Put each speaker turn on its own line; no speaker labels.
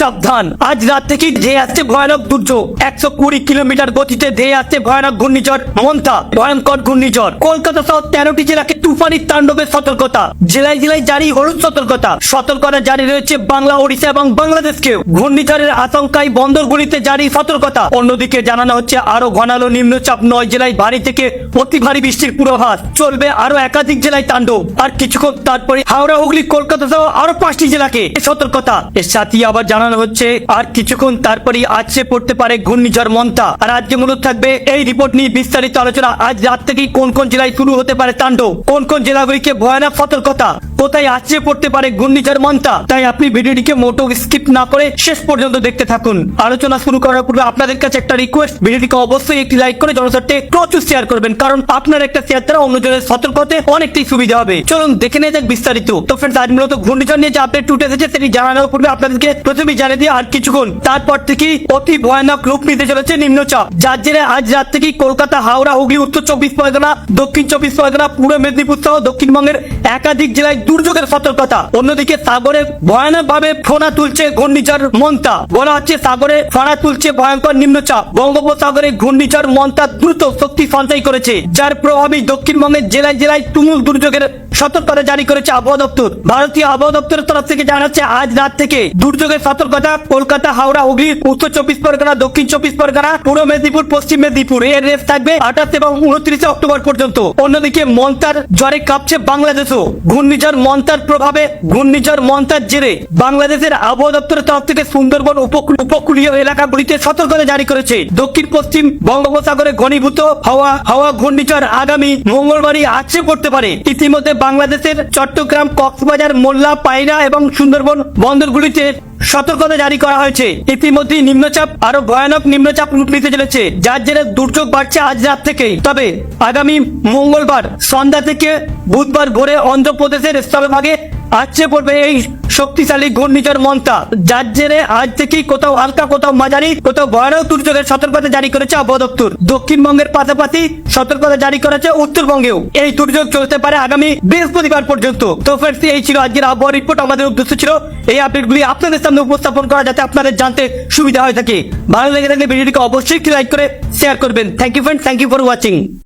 সাবধান। আজ রাত থেকে ধেয়ে আসছে ভয়ানক দুর্যোগ। একশো কুড়ি কিলোমিটার গতিতে ধেয়ে আসছে ভয়ানক ঘূর্ণিঝড় মন্থা ভয়ঙ্কর ঘূর্ণিঝড়। কলকাতা সহ তেরোটি জেলাকে তুফানি তাণ্ডবের সতর্কতা। জেলায় জেলায় জারি হলুদ সতর্কতা। সতর্কতা জারি রয়েছে বাংলা, ওড়িশা এবং বাংলাদেশকেও। ঘূর্ণিঝড়ের আশঙ্কায় বন্দরগুলিতে জারি সতর্কতা। অন্যদিকে জানানো হচ্ছে আরও ঘনালো নিম্নচাপ নয় জেলায় ভারী থেকে অতি ভারী বৃষ্টির পূর্বাভাস। চলবে আরও একাধিক জেলায় তাণ্ডব। আর কিছুক্ষণ তারপরে হাওড়া, হুগলি, কলকাতা সহ আরও পাঁচটি জেলাকে সতর্কতা। এর সাথে আবার জানানো হচ্ছে। আর কিছুক্ষণ তারপরেই আজকে পড়তে পারে ঘূর্ণিঝড় মন্তা। আর আজকে মূলত থাকবে, এই রিপোর্ট নিয়ে বিস্তারিত আলোচনা আজ রাত থেকেই কোন কোন জেলায় শুরু হতে পারে তাণ্ডব? কোন কোন জেলাগুলিকে ভয়ানক সতর্কতা? কোথায় আছড়ে পড়তে পারে ঘূর্ণিঝড় মন্তা তাই আপনি ভিডিওটিকে মোটো স্কিপ না করে শেষ পর্যন্ত দেখতে থাকুন। আলোচনা শুরু করার পূর্বে আপনাদের কাছে একটা রিকোয়েস্ট ভিডিওটিকে অবশ্যই একটি লাইক করে জনস্বার্থে প্রচুর শেয়ার করবেন, কারণ আপনার একটা শেয়ার দ্বারা অন্যজনের সতর্ক হতে অনেকটাই সুবিধা হবে। চলুন দেখে নেওয়া যাক বিস্তারিত। তো ফ্রেন্ডস আজ মূলত ঘূর্ণিঝড় নিয়ে যে আপডেট উঠে এসেছে, সেটি জানানোর পূর্বে আপনাদেরকে প্রথমেই জানিয়ে দিয়ে আর কিছুক্ষণ। তারপর থেকে অতি ভয়ানক রূপ নিতে চলেছে নিম্নচাপ। যার জেরে আজ রাত থেকেই কলকাতা, হাওড়া, হুগলি, উত্তর চব্বিশ পরগনা, দক্ষিণ চব্বিশ পরগনা, পূর্ব মেদিনীপুর সহ দক্ষিণবঙ্গের একাধিক জেলায় দুর্যোগের সতর্কতা। অন্যদিকে সাগরে ভয়ানক ভাবে ফোনা তুলছে ঘূর্ণিঝড় মন্তা। বলা হচ্ছে সাগরে ফোনা তুলছে ভয়ঙ্কর নিম্নচাপ। বঙ্গোপসাগরে ঘূর্ণিঝড় মন্তা দ্রুত শক্তি সঞ্চয় করেছে, যার প্রভাবে দক্ষিণবঙ্গের জেলায় জেলায় তুমুল দুর্যোগের সতর্কতা জারি করেছে আবহাওয়া দপ্তর। ভারতীয় আবহাওয়া দপ্তরের তরফ থেকে জানাচ্ছে, আজ রাত থেকে দুর্যোগের সতর্কতা কলকাতা, হাওড়া হুগলি উত্তর চব্বিশ পরগনা, দক্ষিণ চব্বিশ পরগনা, পূর্ব মেদিনীপুর, পশ্চিম মেদিনীপুর, এর রেস থাকবে আঠাশ এবং উনত্রিশে অক্টোবর পর্যন্ত। অন্যদিকে মন্তার জ্বরে কাঁপছে বাংলাদেশও। ঘূর্ণিঝড় মন্তার প্রভাবে ঘূর্ণিঝড় মন্তার জেরে বাংলাদেশের আবহাওয়া দপ্তরের তরফ থেকে সুন্দরবন উপকূল- উপকূলীয় এলাকাগুলিতে সতর্কতা জারি করেছে। দক্ষিণ, পশ্চিম বঙ্গোপসাগরে ঘনীভূত হাওয়া হাওয়া ঘূর্ণিঝড় আগামী মঙ্গলবারই আছড়ে পড়তে পারে। ইতিমধ্যে বাংলাদেশের চট্টগ্রাম, কক্সবাজার, মোল্লা, পায়রা এবং সুন্দরবন বন্দরগুলিতে সতর্কতা জারি করা হয়েছে। ইতিমধ্যে নিম্নচাপ আরও ভয়ানক নিম্নচাপ রূপ নিতে চলেছে। যার জেরে দুর্যোগ বাড়ছে আজ রাত থেকে তবে আগামী মঙ্গলবার সন্ধ্যা থেকে বুধবার ভোরে অন্ধ্রপ্রদেশের স্থলভাগে আছড়ে পড়বে এই শক্তিশালী ঘূর্ণিঝড় মন্তা যার জেরে আজ থেকেই কোথাও হালকা, কোথাও মাঝারি, কোথাও ভয়ানক দুর্যোগের সতর্কতা জারি করেছে আবহাওয়া দক্ষিণবঙ্গের পাশাপাশি সতর্কতা জারি করেছে উত্তরবঙ্গেও। এই দুর্যোগ চলতে পারে আগামী বৃহস্পতিবার পর্যন্ত। তো ফ্রেন্ডস এই ছিল আজকের আবহাওয়া রিপোর্ট আমাদের উদ্দেশ্য ছিল এই আপডেটগুলি আপনাদের সামনে উপস্থাপন করা যাতে আপনাদের জানতে সুবিধা হয়ে থাকে। ভালো লেগে থাকলে ভিডিওটিকে অবশ্যই লাইক করে শেয়ার করবেন। Thank you friend thank you for watching